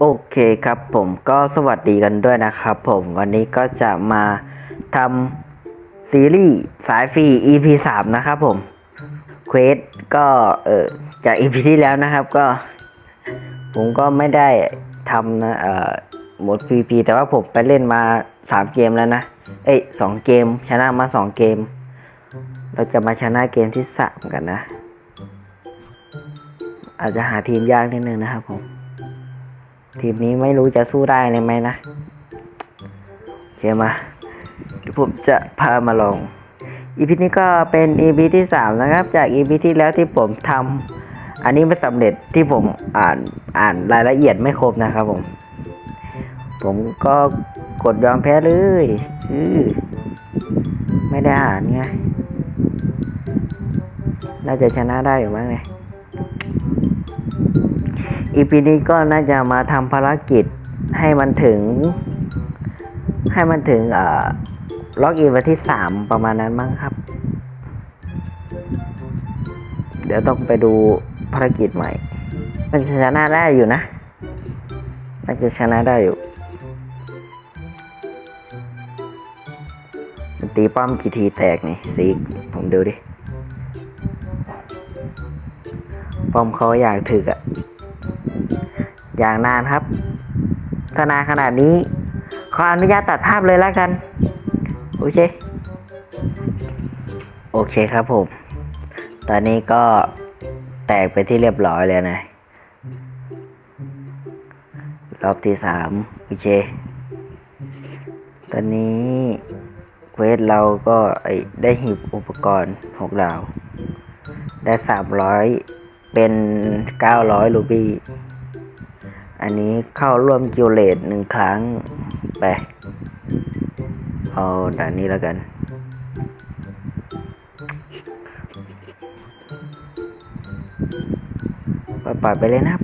โอเคครับผมก็สวัสดีกันด้วยนะครับผมวันนี้ก็จะมาทำซีรีส์สายฟรี EP 3นะครับผมเควสก็เออจาก EP ที่แล้วนะครับก็ ผมก็ไม่ได้ทำนะเอ่อหมด PVP แต่ว่าผมไปเล่นมา 3 เกมแล้วนะ เอ้ยสองเกมชนะมา 2 เกม เราจะมาชนะเกมที่ 3 กันนะ อาจจะหาทีมยากนิดนึงนะครับผม ทีมนี้ไม่รู้จะสู้ได้เลยไหมนะโอเคมาเดี๋ยวผมจะพามาลอง EP นี้ก็เป็น EP ที่ 3 นะครับ จาก EP ที่แล้วที่ผมทำอันนี้ไม่สำเร็จที่ผมอ่านอ่านรายละเอียดไม่ครบนะครับผม ผมก็กดยอมแพ้เลยอือไม่ได้อ่านไงน่าจะชนะได้อยู่มั้งไง อีพีนี้ก็น่าจะมาทำภารกิจให้มันถึง ให้มันถึงเอ่อล็อกอินวันที่สามประมาณนั้นมั้งครับ เดี๋ยวต้องไปดูภารกิจใหม่ มันชนะได้อยู่นะน่าจะชนะได้อยู่มันตีป้อมกี่ทีแตกนี่ซีผมดูดิ ป้อมเขาอยากถึกอะ อย่างนานครับ ถ้านานขนาดนี้ ขออนุญาตตัดภาพเลยแล้วกัน โอเค โอเคครับผม ตอนนี้ก็แตกไปที่เรียบร้อยแล้วนะ รอบที่สามโอเค ตอนนี้เควสเราก็ไอได้หีบอุปกรณ์หกดาว ได้สามร้อยเป็นเก้าร้อยรูบี้ อันนี้เข้าร่วมกิวเลตหนึ่งครั้ง ไป เอาด่านนี้แล้วกันปล่อยปล่อยไปเลยนะครับ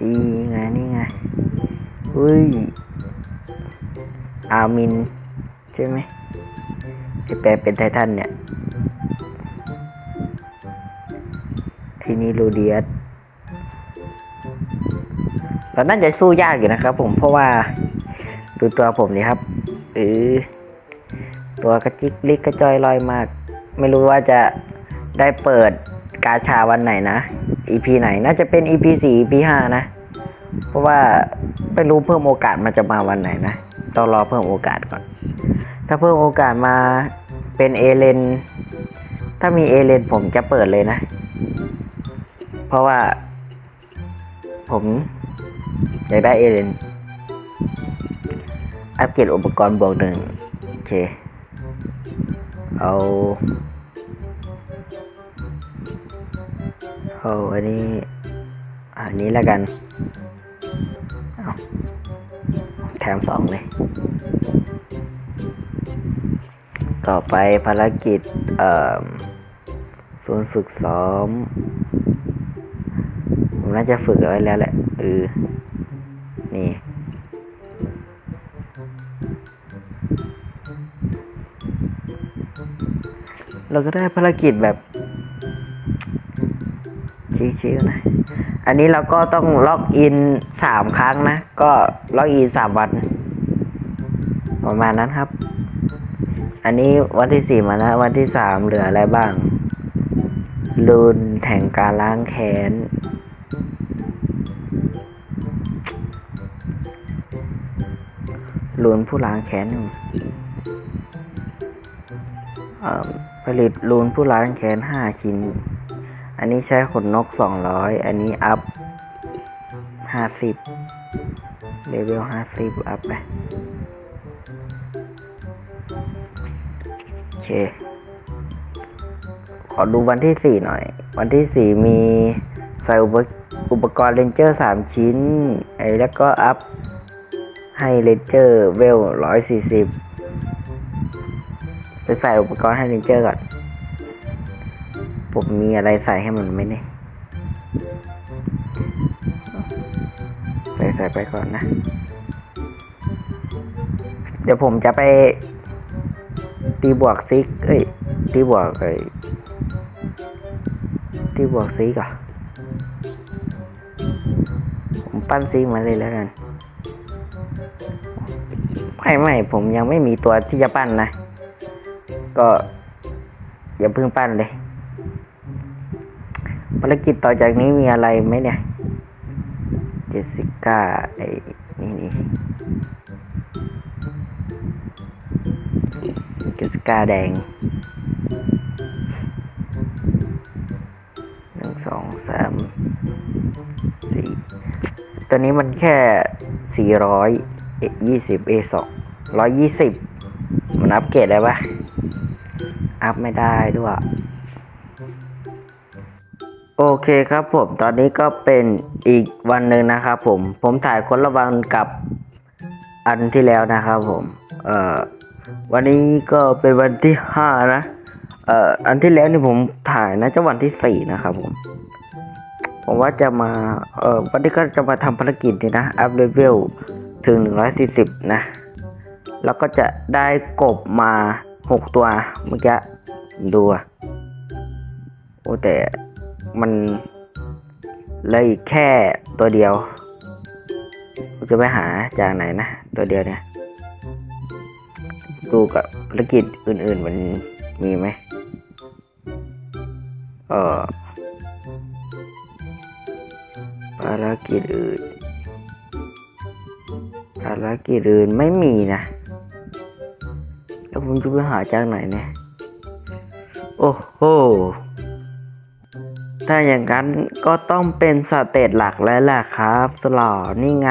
อีไงนี่ไงอุ้ย อามิน ใช่ไหมไอแปลเป็นไททันเนี่ย ทีนี้ลูเดียส เราน่าจะสู้ยากอยู่นะครับ ผมเพราะว่าดูตัวผมนี่ครับเออตัวกระจิกลิกกระจอยลอยมาก ไม่รู้ว่าจะได้เปิดกาชาวันไหนนะ EP ไหนน่าจะเป็น EP 4 EP 5นะ เพราะว่าไม่รู้เพิ่มโอกาสมันจะมาวันไหนนะต้องรอเพิ่มโอกาสก่อน ถ้าเพิ่มโอกาสมาเป็นเอเลนถ้ามีเอเลนผมจะเปิดเลยนะ เพราะว่าผม อยากได้เอเลนอัปเกรดอุปกรณ์บวกหนึ่งโอเค เอาเอาอันนี้ อันนี้แล้วกันเอาแถมสองเลย ต่อไปภารกิจ เอ่อศูนย์ฝึกซ้อม ผมน่าจะฝึกเอาไว้แล้วแหละเออ นี่เราก็ได้ภารกิจแบบชิวๆนะ อันนี้เราก็ต้องล็อกอินสามครั้งนะ ก็ล็อกอินสามวัน ประมาณนั้นครับ อันนี้วันที่สี่มาแล้ววันที่สามเหลืออะไรบ้างลูนแห่งการล้างแค้น ลูนผู้ล้างแค้นหนึ่งผลิตลูนผู้ล้างแค้นห้าชิ้น อันนี้ใช้ขนนกสองร้อยอันนี้อัพห้าสิบเลเวลห้าสิบอัพไป โอเค ขอดูวันที่สี่หน่อย วันที่สี่มีใส่อุปอุปกรณ์เรนเจอร์สามชิ้นไอ้แล้วก็อัพ ให้เรนเจอร์เวลร้อยสี่สิบไปใส่อุปกรณ์ให้เรนเจอร์ก่อน ผมมีอะไรใส่ให้มันไหมเนี่ยใส่ใส่ไปก่อนนะ เดี๋ยวผมจะไป ตีบวกซิก เอ้ย ตีบวกเอ้ยตีบวกซิกอะปั้นซีมาเลยแล้วกัน ไม่ไม่ผมยังไม่มีตัวที่จะปั้นนะ ก็อย่าเพิ่งปั้นเลยภารกิจต่อจากนี้มีอะไรไหมเนี่ยเจสสิก้าไอ้นี่นี่เจสสิก้าแดงหนึ่งสองสามสี่ตัวนี้มันแค่สี่ร้อยยี่สิบเอสอง ร้อยยี่สิบมันอัปเกรดได้ปะอัพไม่ได้ด้วย โอเคครับผม ตอนนี้ก็เป็นอีกวันหนึ่งนะครับผม ผมถ่ายคนละวันกับอันที่แล้วนะครับผม เอ่อ วันนี้ก็เป็นวันที่ห้านะ เอ่อ อันที่แล้วนี่ผมถ่ายนะจะวันที่สี่นะครับผม ผมว่าจะมา เอ่อ วันนี้ก็จะมาทำภารกิจนี่นะ อัพเลเวลถึง 140 นะ แล้วก็จะได้กบมา 6 ตัวเมื่อกี้ดูโอ้แต่มันเลยแค่ตัวเดียวจะไปหาจากไหนนะ ตัวเดียวเนี่ยดูกับภารกิจอื่น ๆ มันมีไหมเออภารกิจอื่นภารกิจอื่นไม่มีนะ แล้วผมจะไปหาจากไหนเนี่ย โอ้โห ถ้าอย่างนั้นก็ต้องเป็นสเตจหลักแล้วแหละครับสลอนี่ไง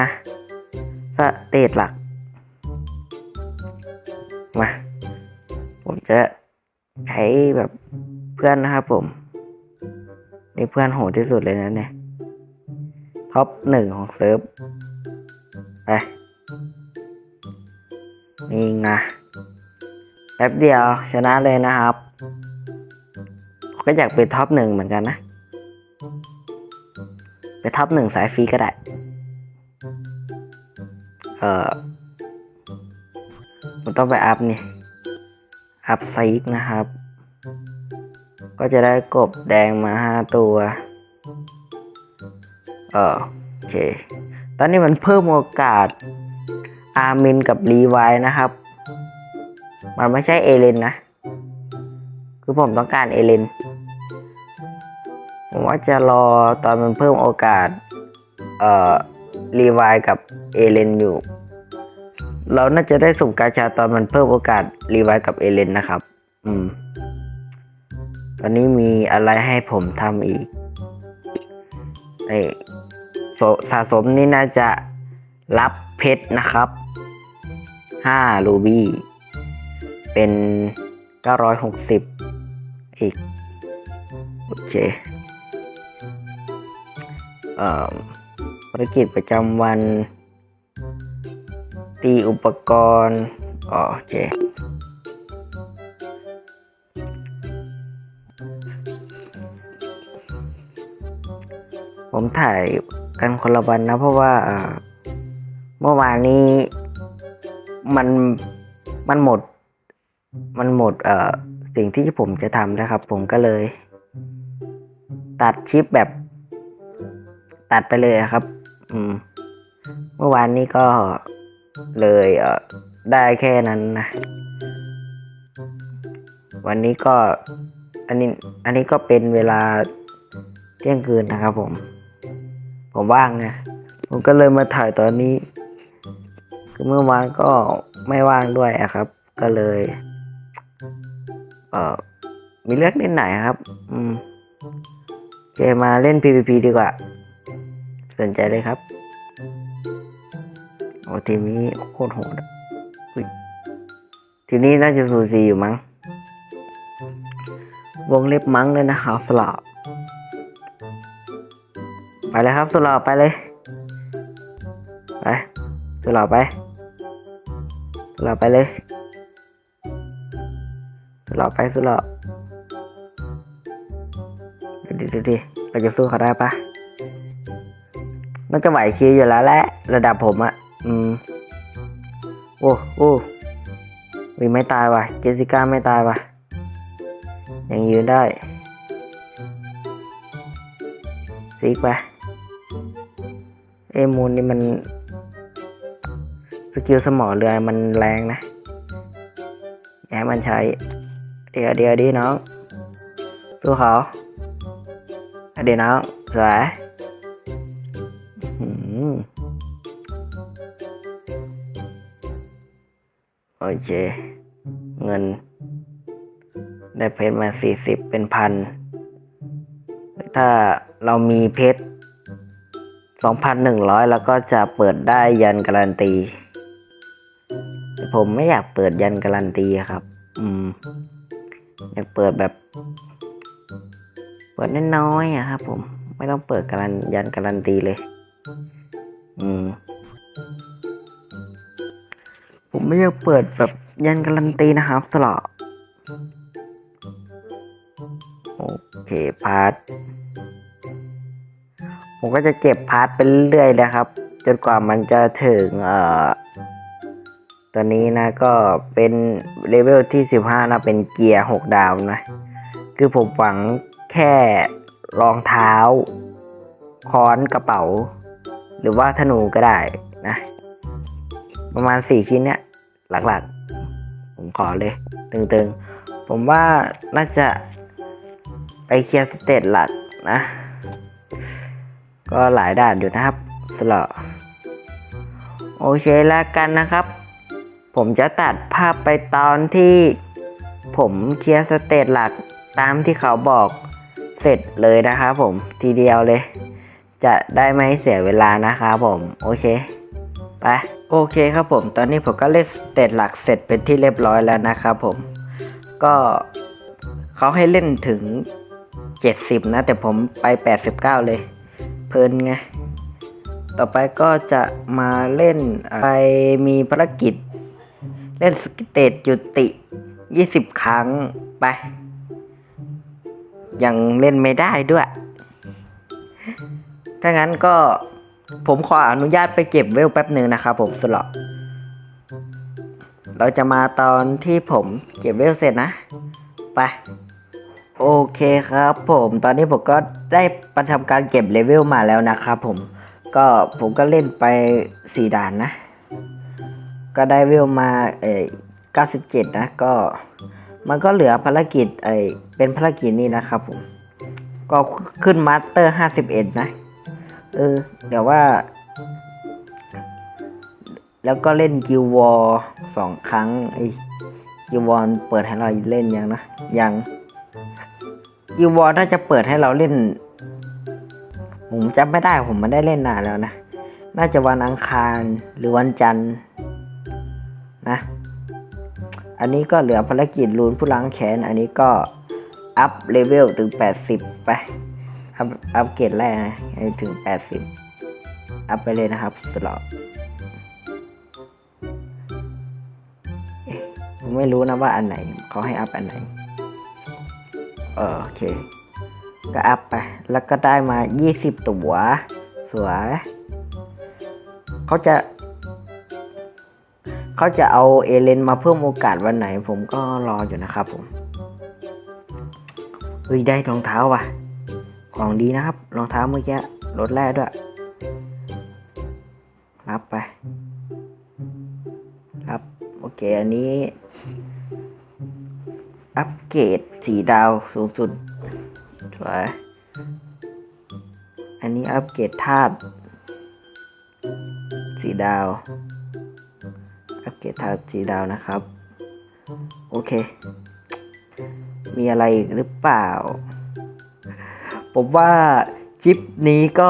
สเตจหลัก มา ผมจะใช้แบบเพื่อนนะครับผม นี่เพื่อนโหดที่สุดเลยนะเนี่ย ท็อปหนึ่งของเซิร์ฟ ไป นี่ไง แป๊บเดียวชนะเลยนะครับ ก็อยากเป็นท็อปหนึ่งเหมือนกันนะ ไปท็อปหนึ่งสายฟรีก็ได้ เออผมต้องไปอัพนี่ อัพไซกนะครับ ก็จะได้กบแดงมาห้าตัว เออโอเค ตอนนี้มันเพิ่มโอกาสอาร์มินกับรีไวนะครับ มันไม่ใช่เอเลนนะ คือผมต้องการเอเลน ผมว่าจะรอตอนมันเพิ่มโอกาส เอ่อ รีไวท์กับเอเลนอยู่ เราน่าจะได้สุ่มกาชาตอนมันเพิ่มโอกาส รีไวท์กับเอเลนนะครับ อืม ตอนนี้มีอะไรให้ผมทำอีกเอ้ยโสสะสมนี่น่าจะรับเพชรนะครับ 5 รูบี้ เป็น 960 อีก โอเคเอ่อภารกิจประจำวัน ตีอุปกรณ์โอเคผมถ่ายกันคนละวันนะ เพราะว่าเมื่อวานนี้มันมันหมด มันหมดเอ่อสิ่งที่ผมจะทำนะครับ ผมก็เลย ตัดคลิปแบบ ตัดไปเลยครับ อืม เมื่อวานนี้ก็เลยเอ่อได้แค่นั้นนะ วันนี้ก็ อันนี้ อันนี้ก็เป็นเวลาเที่ยงคืนนะครับ ผม ผมว่างไงผมก็เลยมาถ่ายตอนนี้ คือเมื่อวานก็ไม่ว่างด้วยอะครับ ก็เลย เอ่อมีเลือกเล่นไหนอยครับ อืมโอเคมาเล่น PVP ดีกว่า สนใจเลยครับ โอ้ทีมนี้โคตรโหดทีนี้น่าจะสูสีอยู่มั้ง วงเล็บมั้งเลยนะครับสลับไปเลยครับสลับไปเลย ไปสลับไปสลับไปเลย สลับไปสลับดูดิดูดิเราจะสู้เขาได้ปะน่าจะไหวคิวอยู่แล้วแหละระดับผมอะอืมโอ้โอ้วิไม่ตายว่ะ เจสิก้าไม่ตายว่ะ ยังยืนได้ซีกไปเอเอมูนนี่มันสกิลสมอเรือมันแรงนะอย่าให้มันใช้ เดี๋ยวเดี๋ยวดีน้องสู้เขาเดี๋ยวน้องสวยอื้อหือโอเค เงิน ได้เพชรมาสี่สิบเป็นพัน ถ้าเรามีเพชรสองพันหนึ่งร้อยแล้วก็จะเปิดได้ยันการันตีแต่ผมไม่อยากเปิดยันการันตีครับ อืม อยากเปิดแบบ เปิดน้อยๆอะครับ ผม ไม่ต้องเปิดการันยันการันตีเลย อืม ผมไม่อยากเปิดแบบยันการันตีนะครับสละโอเคพาร์ทผมก็จะเก็บพาร์ทไปเรื่อยๆเลยครับ จนกว่ามันจะถึงเอ่อ ตอนนี้นะก็เป็นเลเวลที่ 15 นะเป็นเกียร์ 6 ดาวนะ คือผมหวังแค่รองเท้า ค้อนกระเป๋า หรือว่าธนูก็ได้นะ ประมาณ 4 ชิ้นเนี้ยหลักๆ ผมขอเลย ตึงๆ ผมว่าน่าจะไปเคลียร์สเตจหลักนะ ก็หลายด่านอยู่นะครับสลอโอเคแล้วกันนะครับ ผมจะตัดภาพไปตอนที่ผมเคลียร์สเตจหลักตามที่เขาบอกเสร็จเลยนะครับผมทีเดียวเลย จะได้ไม่เสียเวลานะครับผมโอเคไปโอเคครับผม ตอนนี้ผมก็เล่นสเตจหลักเสร็จเป็นที่เรียบร้อยแล้วนะครับผม ก็เขาให้เล่นถึง 70 นะ แต่ผมไป 89 เลย เพลินไง ต่อไปก็จะมาเล่นไปมีภารกิจ เล่นสกิเตจจุติ 20 ครั้งไป ยังเล่นไม่ได้ด้วย ถ้างั้นก็ผมขออนุญาตไปเก็บเวลแป๊บหนึ่งนะครับผมสลอเราจะมาตอนที่ผมเก็บเวลเสร็จนะ ไป โอเคครับผมตอนนี้ผมก็ได้ประทำการเก็บเลเวลมาแล้วนะครับผมก็ผมก็เล่นไป 4 ด่านนะ ก็ได้เวลมาเอ่อ97 นะ ก็มันก็เหลือภารกิจเอ่อเป็นภารกิจนี้นะครับผม ก็ขึ้นมาสเตอร์ 51 นะ เออ เดี๋ยวว่า แล้วก็เล่นกิววอร์สองครั้งไอกิววอร์เปิดให้เราเล่นยังนะ ยังกิววอร์น่าจะเปิดให้เราเล่น ผมจำไม่ได้ผมไม่ได้เล่นนานแล้วนะ น่าจะวันอังคารหรือวันจันทร์ นะ อันนี้ก็เหลือภารกิจลูนผู้ล้างแขนอันนี้ก็อัพเลเวลถึง 80 ไป อัพอัพเกรดแรกนะถึง 80 อัพไปเลยนะครับตลอดผมไม่รู้นะว่าอันไหนเขาให้อัพอันไหน เออโอเค ก็อัพไป แล้วก็ได้มา 20 ตัว สวย เขาจะ เขาจะเอาเอเลนมาเพิ่มโอกาสวันไหน ผมก็รออยู่นะครับผมเฮ้ยได้รองเท้าว่ะ ของดีนะครับ รองเท้าเมื่อกี้ลดแร่ด้วย รับไป รับ โอเค อันนี้ อัปเกรดสีดาวสูงสุดสวยอันนี้อัปเกรดธาตุสีดาว อัปเกรดธาตุสีดาวนะครับ โอเค มีอะไรอีกหรือเปล่า ผมว่าคลิปนี้ก็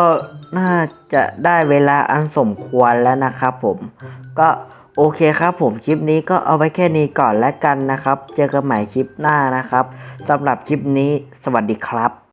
น่าจะได้เวลาอันสมควรแล้วนะครับผมก็โอเคครับผมคลิปนี้ก็เอาไว้แค่นี้ก่อนแล้วกันนะครับ เจอกันใหม่คลิปหน้านะครับสำหรับคลิปนี้สวัสดีครับ